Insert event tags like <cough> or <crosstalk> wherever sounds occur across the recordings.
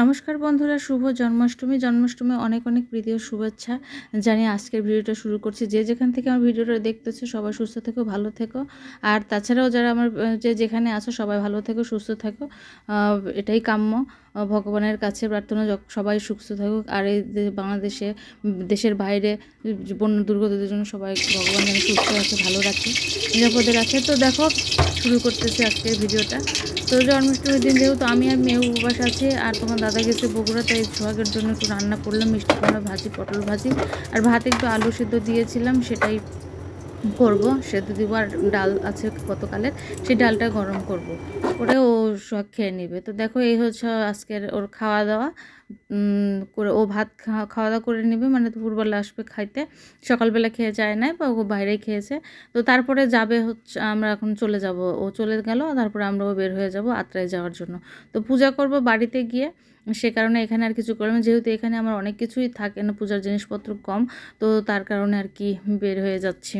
নমস্কার বন্ধুরা, শুভ জন্মাষ্টমী। জন্মাষ্টমী অনেক অনেক প্রীতি ও শুভেচ্ছা জানিয়ে আজকের ভিডিওটা শুরু করছি। যে যেখান থেকে আমার ভিডিওটা দেখতেছে, সবাই সুস্থ থেকো, ভালো থেকো। আর তাছাড়াও যারা আমার যে যেখানে আছো, সবাই ভালো থেকো, সুস্থ থেকো। এটাই কাম্য। ভগবানের কাছে প্রার্থনা সবাই সুস্থ থাকুক। আর এই বাংলাদেশে, দেশের বাইরে, বন্য দুর্গতদের জন্য সবাই ভগবান সুস্থ আছে, ভালো রাখে, নিরাপদে রাখে। তো দেখো, শুরু করতেছি আজকের ভিডিওটা। তো জন্মাষ্টমীর দিন যেহেতু আমি আর মেয়ে উপবাস আছে, আর তোমার দাদা গেছে বগুড়া, তাই সোহাগের জন্য একটু রান্না করলাম, মিষ্টি কুমড়া ভাজি, পটল ভাজি। আর ভাতে একটু আলু সিদ্ধ দিয়েছিলাম, সেটাই করব, সেদ্ধ দিব। আর ডাল আছে গতকালের, সেই ডালটা গরম করব। ওটা ও সোহাগ খেয়ে নেবে। তো দেখো, এই হচ্ছে আজকের ওর খাওয়া দাওয়া। করে ও ভাত খাওয়া দাওয়া করে নেবে মানে দুপুরবেলা আসবে খাইতে। সকালবেলা খেয়ে যায় নাই, বা ও বাইরে খেয়েছে। তো তারপরে যাবে হচ্ছে, আমরা এখন চলে যাব। ও চলে গেল, তারপরে আমরাও বের হয়ে যাব আত্রায় যাওয়ার জন্য। তো পূজা করব বাড়িতে গিয়ে, সে কারণে এখানে আর কিছু করলাম যেহেতু এখানে আমার অনেক কিছুই থাকে না, পূজার জিনিসপত্র কম, তো তার কারণে আর কি বের হয়ে যাচ্ছি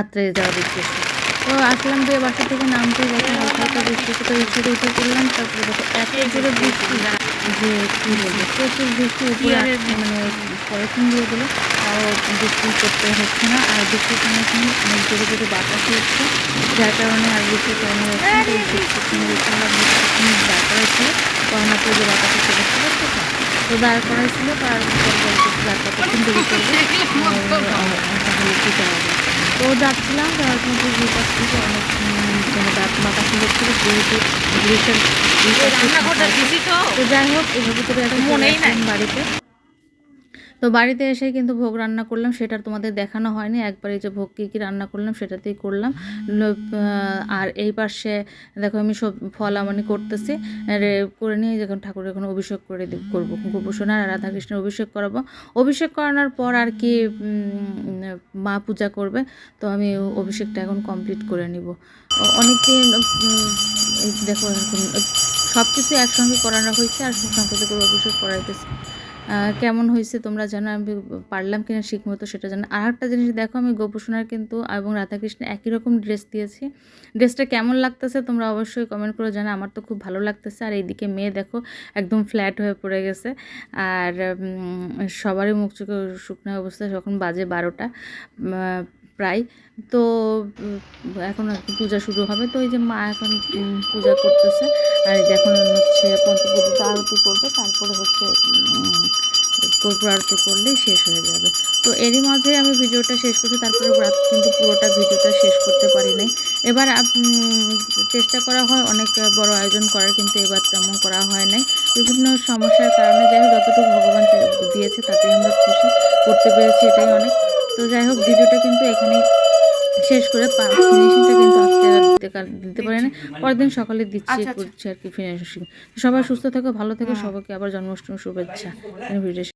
আত্রায় যাওয়ার উদ্দেশ্যে। তো আসলাম যে বাসা থেকে নামতে দেখো হালকা হালকা বৃষ্টি তো রিক্সাতে উঠে পড়লাম তারপরে দেখো এত জোরে বৃষ্টি যে কী বলব প্রচুর বৃষ্টি উপরে মানে পড়াশোনা দিয়ে দিল তাও বৃষ্টি করতে হচ্ছে না আর বৃষ্টির সময় সময় অনেক জোরে জোরে বাতাস হচ্ছে যার কারণে আর বৃষ্টি কমে যাচ্ছে না। তো এই বৃষ্টি কমে যাচ্ছে না বৃষ্টি দাঁড় করাইছিল করোনা করে যে বাতাসে চলে ছিল তো তা। তো দাঁড় করাইছিল তারপর যাত্রা করতে দেরি করবে <laughs> তাহলে কী করা যায় তো যাচ্ছিলাম যাওয়ার মধ্যে বাতাসে হচ্ছিল রান্নাঘরটা দিছি তো। যাই হোক এভাবে করে একটা মনেই নাই। বাড়িতে তো বাড়িতে এসে কিন্তু ভোগ রান্না করলাম, সেটা তোমাদের দেখানো হয়নি। একবার যে ভোগ কী কী রান্না করলাম সেটাতেই করলাম। আর এই পাশে দেখো আমি সব ফল আমানি করতেছি করে নিয়ে যখন ঠাকুরের এখন অভিষেক করে করব। গোপসোনা আর রাধাকৃষ্ণের অভিষেক করাবো। অভিষেক করানোর পর আর কি মা পূজা করবে। তো আমি অভিষেকটা এখন কমপ্লিট করে নিব। অনেকদিন দেখো সব কিছু একসঙ্গে করানো হয়েছে আর সংকটে করে অভিষেক করাইতেছে। কেমন হয়েছে তোমরা জানো? আমি পারলাম কিনা ঠিক মতো সেটা জানো আর একটা জিনিস দেখো, আমি গোপসোনার কিন্তু এবং রাধাকৃষ্ণ একই রকম ড্রেস দিয়েছি। ড্রেসটা কেমন লাগতেছে তোমরা অবশ্যই কমেন্ট করে জানো আমার তো খুব ভালো লাগতেছে। আর এইদিকে মেয়ে দেখো, একদম ফ্ল্যাট হয়ে পড়ে গেছে। আর সবারই মুখ চোখে শুকনো অবস্থা যখন বাজে বারোটা প্রায়। তো এখন আর কি পূজা শুরু হবে। তো ওই যে মা এখন পূজা করতেছে। আর এখন হচ্ছে পঞ্চপ্রদীপ আরতি করবে। তারপরে হচ্ছে কর্পূর আরতি করলেই শেষ হয়ে যাবে। তো এরই মাঝে আমি ভিডিওটা শেষ করছি তারপরে রাত কিন্তু পুরোটা ভিডিওটা শেষ করতে পারি নাই। এবার চেষ্টা করা হয় অনেক বড় আয়োজন করার কিন্তু এবার তেমন করা হয় নাই। বিভিন্ন সমস্যার কারণে যাই হোক যতটুকু ভগবান দিয়েছে তাতেই আমরা খুশি করতে পেরেছি এটাই অনেক। তো যাই হোক ভিডিওটা কিন্তু এখানেই শেষ করে ফিনিশিংটা কিন্তু আজকে আর দিতে পারি না পরের দিন সকালে দিচ্ছি করছি আর কি ফিনিশিং সবাই সুস্থ থেকো ভালো থেকো সবাইকে আবার জন্মাষ্টমী শুভেচ্ছা। ভিডিও